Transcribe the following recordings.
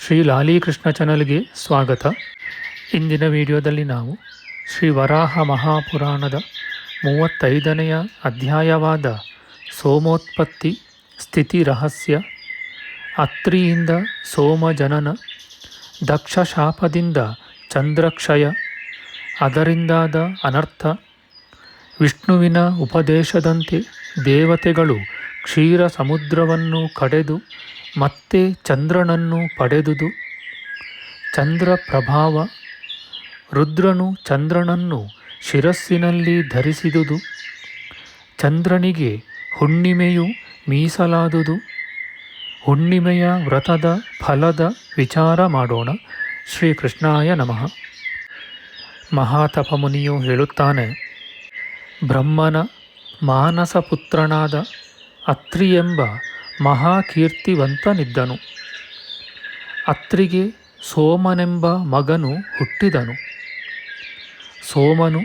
ಶ್ರೀ ಲಾಲೀಕೃಷ್ಣ ಚಾನಲ್ಗೆ ಸ್ವಾಗತ. ಇಂದಿನ ವಿಡಿಯೋದಲ್ಲಿ ನಾವು ಶ್ರೀ ವರಾಹ ಮಹಾಪುರಾಣದ ಮೂವತ್ತೈದನೆಯ ಅಧ್ಯಾಯವಾದ ಸೋಮೋತ್ಪತ್ತಿ ಸ್ಥಿತಿ ರಹಸ್ಯ, ಅತ್ರಿಯಿಂದ ಸೋಮಜನನ ದಕ್ಷ ಶಾಪದಿಂದ ಚಂದ್ರಕ್ಷಯ, ಅದರಿಂದಾದ ಅನರ್ಥ, ವಿಷ್ಣುವಿನ ಉಪದೇಶದಂತೆ ದೇವತೆಗಳು ಕ್ಷೀರ ಸಮುದ್ರವನ್ನು ಕಡೆದು ಮತ್ತೆ ಚಂದ್ರನನ್ನು ಪಡೆದುದು. ಚಂದ್ರ ಪ್ರಭಾವ, ರುದ್ರನು ಚಂದ್ರನನ್ನು ಶಿರಸ್ಸಿನಲ್ಲಿ ಧರಿಸಿದುದು. ಚಂದ್ರನಿಗೆ ಹುಣ್ಣಿಮೆಯು ಮೀಸಲಾದುದು. ಹುಣ್ಣಿಮೆಯ ವ್ರತದ ಫಲದ ವಿಚಾರ ಮಾಡೋಣ. ಶ್ರೀಕೃಷ್ಣಾಯ ನಮಃ. ಮಹಾತಪಮುನಿಯು ಹೇಳುತ್ತಾನೆ, ಬ್ರಹ್ಮನ ಮಾನಸಪುತ್ರನಾದ ಅತ್ರಿ ಎಂಬ ಮಹಾಕೀರ್ತಿವಂತನಿದ್ದನು. ಅತ್ರಿಗೆ ಸೋಮನೆಂಬ ಮಗನು ಹುಟ್ಟಿದನು. ಸೋಮನು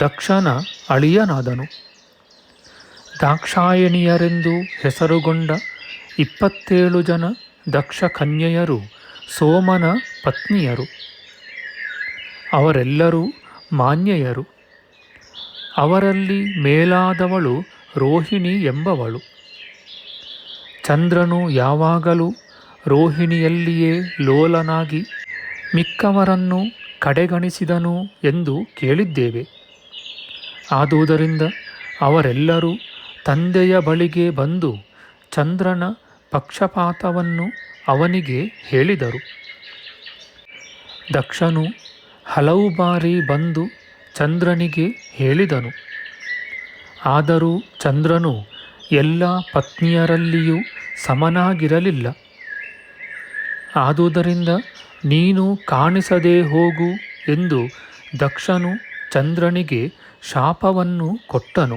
ದಕ್ಷನ ಅಳಿಯನಾದನು. ದಾಕ್ಷಾಯಣಿಯರೆಂದು ಹೆಸರುಗೊಂಡ ಇಪ್ಪತ್ತೇಳು ಜನ ದಕ್ಷ ಕನ್ಯೆಯರು ಸೋಮನ ಪತ್ನಿಯರು. ಅವರೆಲ್ಲರೂ ಮಾನ್ಯೆಯರು. ಅವರಲ್ಲಿ ಮೇಲಾದವಳು ರೋಹಿಣಿ ಎಂಬವಳು. ಚಂದ್ರನು ಯಾವಾಗಲೂ ರೋಹಿಣಿಯಲ್ಲಿಯೇ ಲೋಲನಾಗಿ ಮಿಕ್ಕವರನ್ನು ಕಡೆಗಣಿಸಿದನು ಎಂದು ಕೇಳಿದ್ದೇವೆ. ಆದುದರಿಂದ ಅವರೆಲ್ಲರೂ ತಂದೆಯ ಬಳಿಗೆ ಬಂದು ಚಂದ್ರನ ಪಕ್ಷಪಾತವನ್ನು ಅವನಿಗೆ ಹೇಳಿದರು. ದಕ್ಷನು ಹಲವು ಬಾರಿ ಬಂದು ಚಂದ್ರನಿಗೆ ಹೇಳಿದನು. ಆದರೂ ಚಂದ್ರನು ಎಲ್ಲ ಪತ್ನಿಯರಲ್ಲಿಯೂ ಸಮನಾಗಿರಲಿಲ್ಲ. ಆದುದರಿಂದ ನೀನು ಕಾಣಿಸದೆ ಹೋಗು ಎಂದು ದಕ್ಷನು ಚಂದ್ರನಿಗೆ ಶಾಪವನ್ನು ಕೊಟ್ಟನು.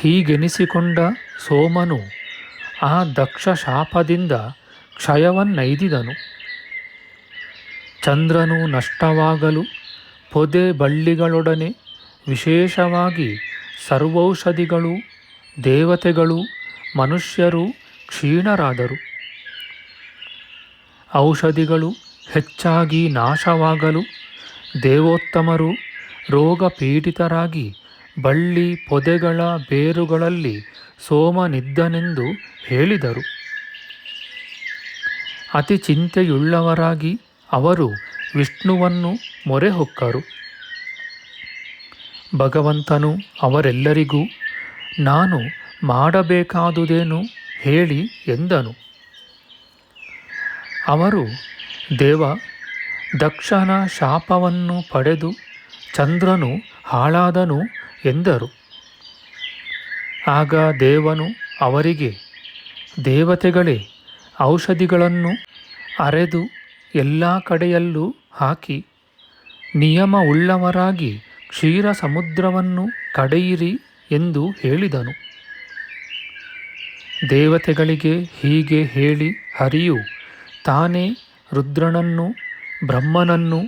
ಹೀಗೆನಿಸಿಕೊಂಡ ಸೋಮನು ಆ ದಕ್ಷ ಶಾಪದಿಂದ ಕ್ಷಯವನ್ನೈದಿದನು. ಚಂದ್ರನು ನಷ್ಟವಾಗಲು ಪೊದೆ ಬಳ್ಳಿಗಳೊಡನೆ ವಿಶೇಷವಾಗಿ ಸರ್ವೌಷಧಿಗಳು, ದೇವತೆಗಳು ಮನುಷ್ಯರು ಕ್ಷೀಣರಾದರು. ಔಷಧಿಗಳು ಹೆಚ್ಚಾಗಿ ನಾಶವಾಗಲು ದೇವೋತ್ತಮರು ರೋಗ ಪೀಡಿತರಾಗಿ ಬಳ್ಳಿ ಪೊದೆಗಳ ಬೇರುಗಳಲ್ಲಿ ಸೋಮನಿದ್ದನೆಂದು ಹೇಳಿದರು. ಅತಿ ಚಿಂತೆಯುಳ್ಳವರಾಗಿ ಅವರು ವಿಷ್ಣುವನ್ನು ಮೊರೆ ಹೊಕ್ಕರು ಭಗವಂತನು ಅವರೆಲ್ಲರಿಗೂ, ನಾನು ಮಾಡಬೇಕಾದುದೇನು ಹೇಳಿ ಎಂದನು. ಅವರು ದೇವ, ದಕ್ಷನ ಶಾಪವನ್ನು ಪಡೆದು ಚಂದ್ರನು ಹಾಳಾದನು ಎಂದರು. ಆಗ ದೇವನು ಅವರಿಗೆ, ದೇವತೆಗಳೇ, ಔಷಧಿಗಳನ್ನು ಅರೆದು ಎಲ್ಲ ಕಡೆಯಲ್ಲೂ ಹಾಕಿ, ನಿಯಮವುಳ್ಳವರಾಗಿ ಕ್ಷೀರ ಸಮುದ್ರವನ್ನು ಕಡೆಯಿರಿ ಎಂದು ಹೇಳಿದನು. ದೇವತೆಗಳಿಗೆ ಹೀಗೆ ಹೇಳಿ ಹರಿಯು ತಾನೇ ರುದ್ರನನ್ನು, ಬ್ರಹ್ಮನನ್ನು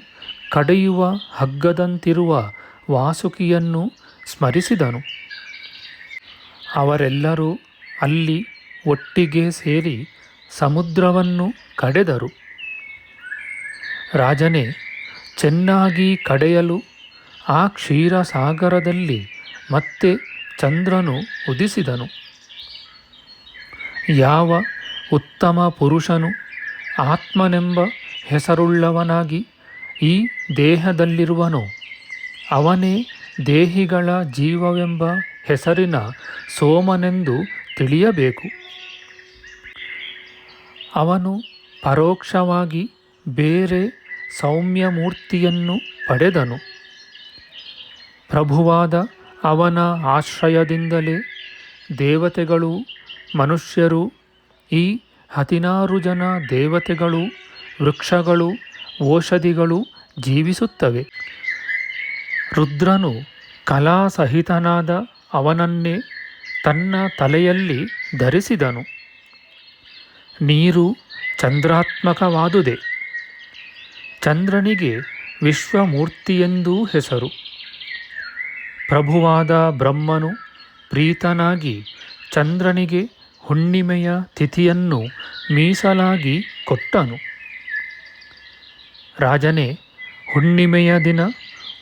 ಕಡೆಯುವ ಹಗ್ಗದಂತಿರುವ ವಾಸುಕಿಯನ್ನು ಸ್ಮರಿಸಿದನು. ಅವರೆಲ್ಲರೂ ಅಲ್ಲಿ ಒಟ್ಟಿಗೆ ಸೇರಿ ಸಮುದ್ರವನ್ನು ಕಡೆದರು. ರಾಜನೇ, ಚೆನ್ನಾಗಿ ಕಡೆಯಲು ಆ ಕ್ಷೀರಸಾಗರದಲ್ಲಿ ಮತ್ತೆ ಚಂದ್ರನು ಉದಿಸಿದನು. ಯಾವ ಉತ್ತಮ ಪುರುಷನು ಆತ್ಮನೆಂಬ ಹೆಸರುಳ್ಳವನಾಗಿ ಈ ದೇಹದಲ್ಲಿರುವನೋ, ಅವನೇ ದೇಹಿಗಳ ಜೀವವೆಂಬ ಹೆಸರಿನ ಸೋಮನೆಂದು ತಿಳಿಯಬೇಕು. ಅವನು ಪರೋಕ್ಷವಾಗಿ ಬೇರೆ ಸೌಮ್ಯಮೂರ್ತಿಯನ್ನು ಪಡೆದನು. ಪ್ರಭುವಾದ ಅವನ ಆಶ್ರಯದಿಂದಲೇ ದೇವತೆಗಳು ಮನುಷ್ಯರು, ಈ ಹದಿನಾರು ಜನ ದೇವತೆಗಳು, ವೃಕ್ಷಗಳು, ಔಷಧಿಗಳು ಜೀವಿಸುತ್ತವೆ. ರುದ್ರನು ಕಲಾಸಹಿತನಾದ ಅವನನ್ನೇ ತನ್ನ ತಲೆಯಲ್ಲಿ ಧರಿಸಿದನು. ನೀರು ಚಂದ್ರಾತ್ಮಕವಾದುದೆ. ಚಂದ್ರನಿಗೆ ವಿಶ್ವಮೂರ್ತಿಯೆಂದೂ ಹೆಸರು. ಪ್ರಭುವಾದ ಬ್ರಹ್ಮನು ಪ್ರೀತನಾಗಿ ಚಂದ್ರನಿಗೆ ಹುಣ್ಣಿಮೆಯ ತಿಥಿಯನ್ನು ಮೀಸಲಾಗಿ ಕೊಟ್ಟನು. ರಾಜನೇ, ಹುಣ್ಣಿಮೆಯ ದಿನ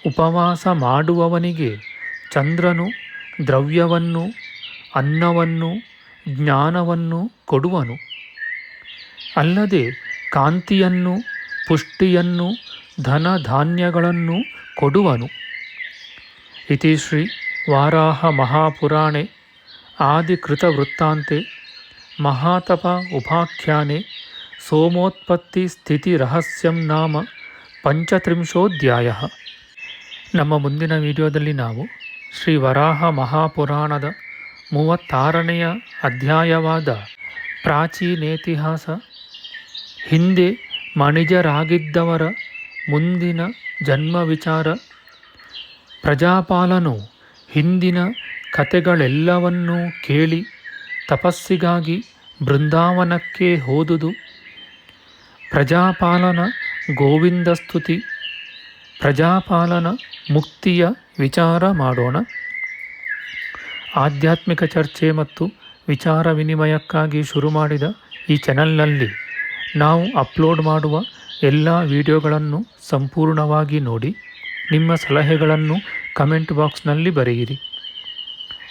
ಉಪವಾಸ ಮಾಡುವವನಿಗೆ ಚಂದ್ರನು ದ್ರವ್ಯವನ್ನು, ಅನ್ನವನ್ನು, ಜ್ಞಾನವನ್ನು ಕೊಡುವನು. ಅಲ್ಲದೆ ಕಾಂತಿಯನ್ನು, ಪುಷ್ಟಿಯನ್ನು ಧನ ಧಾನ್ಯಗಳನ್ನು ಕೊಡುವನು. ಇತಿ ಶ್ರೀ ವಾರಾಹ ಮಹಾಪುರಾಣೆ. ಆದಿಕೃತವೃತ್ತಾಂತೆ ಮಹಾತಪ ಉಪಾಖ್ಯಾನೆ ಸೋಮೋತ್ಪತ್ತಿ ಸ್ಥಿತಿ ರಹಸ್ಯಂ ನಾಮ ಪಂಚತ್ರಿಂಶೋಧ್ಯಾಯ. ನಮ್ಮ ಮುಂದಿನ ವಿಡಿಯೋದಲ್ಲಿ ನಾವು ಶ್ರೀ ವರಾಹ ಮಹಾಪುರಾಣದ ಮೂವತ್ತಾರನೆಯ ಅಧ್ಯಾಯವಾದ ಪ್ರಾಚೀನೇತಿಹಾಸ, ಹಿಂದೆ ಮಣಿಜರಾಗಿದ್ದವರ ಮುಂದಿನ ಜನ್ಮ ವಿಚಾರ ಪ್ರಜಾಪಾಲನು ಹಿಂದಿನ ಕತೆಗಳೆಲ್ಲವನ್ನೂ ಕೇಳಿ ತಪಸ್ಸಿಗಾಗಿ ಬೃಂದಾವನಕ್ಕೆ ಹೋದುದು. ಪ್ರಜಾಪಾಲನ ಗೋವಿಂದ ಸ್ತುತಿ. ಪ್ರಜಾಪಾಲನ ಮುಕ್ತಿಯ ವಿಚಾರ ಮಾಡೋಣ. ಆಧ್ಯಾತ್ಮಿಕ ಚರ್ಚೆ ಮತ್ತು ವಿಚಾರ ವಿನಿಮಯಕ್ಕಾಗಿ ಶುರು ಮಾಡಿದ ಈ ಚಾನಲ್ನಲ್ಲಿ ನಾವು ಅಪ್ಲೋಡ್ ಮಾಡುವ ಎಲ್ಲ ವಿಡಿಯೋಗಳನ್ನು ಸಂಪೂರ್ಣವಾಗಿ ನೋಡಿ. ನಿಮ್ಮ ಸಲಹೆಗಳನ್ನು ಕಮೆಂಟ್ ಬಾಕ್ಸ್ನಲ್ಲಿ ಬರೆಯಿರಿ.